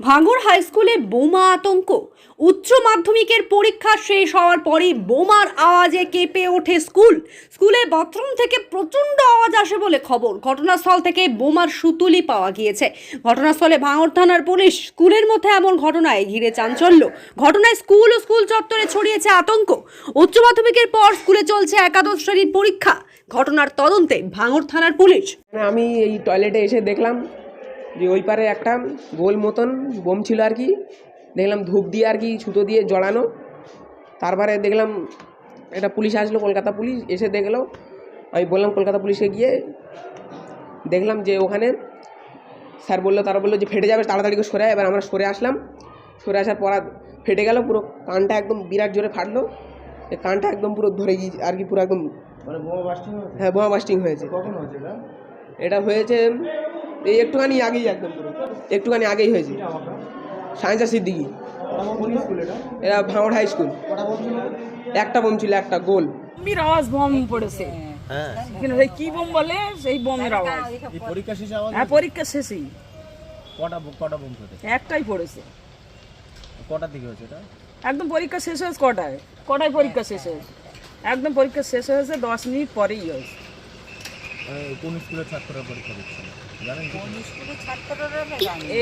ভাঙড় হাই স্কুলে বোমা আতঙ্ক। উচ্চ মাধ্যমিকের পরীক্ষা শেষ হওয়ার পরই বোমার আওয়াজে কেঁপে ওঠে স্কুল। স্কুলের বাথরুম থেকে প্রচণ্ড আওয়াজ আসে বলে খবর। ঘটনাস্থল থেকে বোমার সুতুলি পাওয়া গিয়েছে। ঘটনাস্থলে ভাঙড় থানার পুলিশ স্কুলের মধ্যে এমন ঘটনায় ঘিরে চাঞ্চল্য। ঘটনায় স্কুল ও স্কুল চত্বরে ছড়িয়েছে আতঙ্ক। উচ্চ মাধ্যমিকের পর স্কুলে চলছে একাদশ শ্রেণির পরীক্ষা। ঘটনার তদন্তে ভাঙড় থানার পুলিশ। আমি এই টয়লেটে এসে দেখলাম যে ওই পারে একটা গোল মতন বোম ছিল আর কি। দেখলাম ধূপ দিয়ে আর কি সুতো দিয়ে জড়ানো। তারপরে দেখলাম একটা পুলিশ আসলো কলকাতা পুলিশ এসে দেখল আমি বললাম কলকাতা পুলিশে গিয়ে দেখলাম যে ওখানে স্যার বলল তারা বলল যে ফেটে যাবে তাড়াতাড়ি করে সরে এবার আমরা সরে আসলাম। সরে আসার পর ফেটে গেল পুরো কানটা একদম বিরাট জোরে ফাটলো। এই কানটা একদম পুরো ধরে গিয়ে আর কি পুরো একদম মানে হ্যাঁ বোমা বাস্টিং হয়েছে। কখন হয়েছে এটা হয়েছে এই একটুখানি আগেই একদম পুরো। একটুখানি আগেই হয়েছে। সায়েন্সা সিদ্দিকি। কোন স্কুল এটা এরা ভাঙড় হাই স্কুল। একটা বোম ছিল একটা গোল। বমির আওয়াজ বম পড়েছে। কিন্তু সেই কি বোম বলে? সেই বমের আওয়াজ। এই পরীক্ষা শেষে আওয়াজ হ্যাঁ পরীক্ষা শেষেই। কটা কটা বোম ফেটে একটাই পড়েছে। কটার দিকে হয়েছে এটা? একদম পরীক্ষা শেষ হয়েছে কটায়? কটায় পরীক্ষা শেষ হয়েছে? একদম পরীক্ষা শেষ হয়েছে দশ মিনিট পরেই হয়েছে। কোন স্কুলের ছাত্ররা পরীক্ষা দিচ্ছে?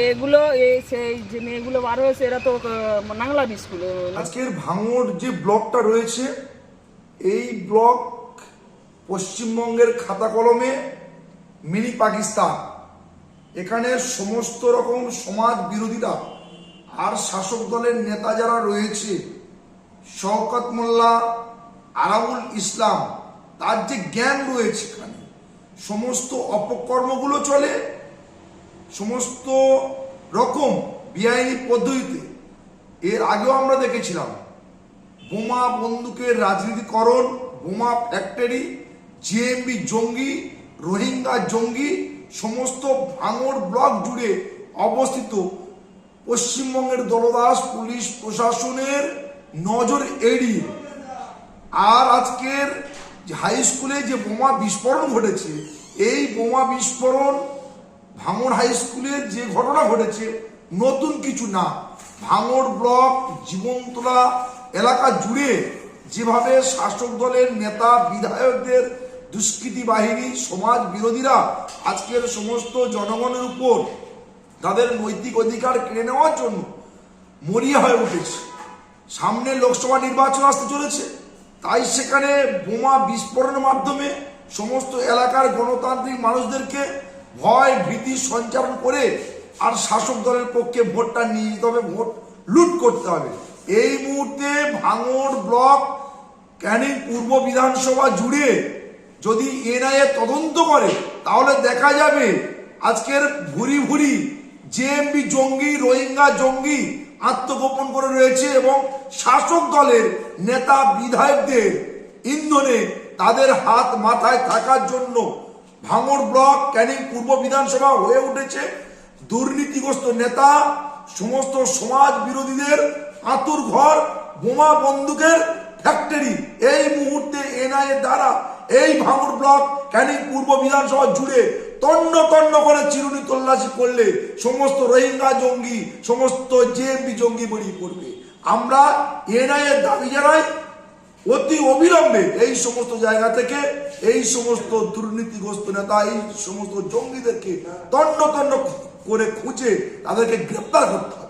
এগুলো সেই যে মেয়েগুলো বার হয়েছে, এরা তো নাংলাম স্কুলে যে ব্লকটা রয়েছে, এই ব্লক পশ্চিমবঙ্গের খাতা মিনি পাকিস্তান। এখানে সমস্ত রকম সমাজ বিরোধীরা আর শাসক দলের নেতা যারা রয়েছে, শওকত মোল্লা আরাবুল ইসলাম, তার যে জ্ঞান রয়েছে এখানে সমস্ত অপকর্মগুলো চলে, সমস্ত রকম বেআইনি পদ্ধতিতে। এর আগেও আমরা দেখেছিলাম, বোমা বন্দুকের রাজনীতিকরণ, বোমা ফ্যাক্টরি জিএমবি জঙ্গি, রোহিঙ্গা জঙ্গি, সমস্ত ভাঙড় ব্লক জুড়ে অবস্থিত পশ্চিমবঙ্গের দলদাস, পুলিশ প্রশাসনের নজর এড়িয়ে। আর আজকের হাই স্কুলে যে বোমা বিস্ফোরণ ঘটেছে, এই বোমা বিস্ফোরণ ভাঙড় হাই স্কুলের যে ঘটনা ঘটেছে, নতুন কিছু না। ভাঙড় ব্লক, জীবনতলা এলাকা জুড়ে যেভাবে শাসক দলের নেতা, বিধায়কদের দুষ্কৃতী বাহিনী, সমাজ বিরোধীরা আজকের সমস্ত জনগণের উপর তাদের নৈতিক অধিকার কেড়ে নেওয়ার জন্য মরিয়া হয়ে উঠেছে। সামনে লোকসভা নির্বাচন আসতে চলেছে। তাই সেখানে বোমা বিস্ফোরণের মাধ্যমে সমস্ত এলাকার গণতান্ত্রিক মানুষদেরকে ভয়, ভীতি সঞ্চারণ করে আর শাসক দলের পক্ষে ভোটটা নিয়ে যেতে হবে, ভোট লুট করতে হবে। এই মুহূর্তে ভাঙড় ব্লক ক্যানিং পূর্ব বিধানসভা জুড়ে যদি এনআইএ তদন্ত করে, তাহলে দেখা যাবে আজকের ভুরি ভুরি জেএমবি জঙ্গি, রোহিঙ্গা জঙ্গি আত্মগোপন করে রয়েছে এবং শাসক দলের নেতা বিধায়কদের ইন্ধনে তাদের হাত মাথায় থাকার জন্য ভাঙড় ব্লক, ক্যানিং পূর্ব বিধানসভা হয়ে উঠেছে। দুর্নীতিগ্রস্ত নেতা, সমস্ত সমাজ বিরোধীদের আতুর ঘর, বোমা বন্দুকের ফ্যাক্টরি। এই মুহূর্তে এনআইএ দ্বারা এই ভাঙড় ব্লক, ক্যানিং পূর্ব বিধানসভা জুড়ে তন্ন তন্ন করে চিরুনি তল্লাশি করলে সমস্ত রোহিঙ্গা জঙ্গি, সমস্ত জেএমপি জঙ্গি বেরিয়ে পড়বে। আমরা এনআইএ দাবি জানাই, অতি অবিলম্বে এই সমস্ত জায়গা থেকে এই সমস্ত দুর্নীতিগ্রস্ত নেতা, এই সমস্ত জঙ্গিদেরকে তন্ন তন্ন করে খুঁজে তাদেরকে গ্রেপ্তার করতে হবে।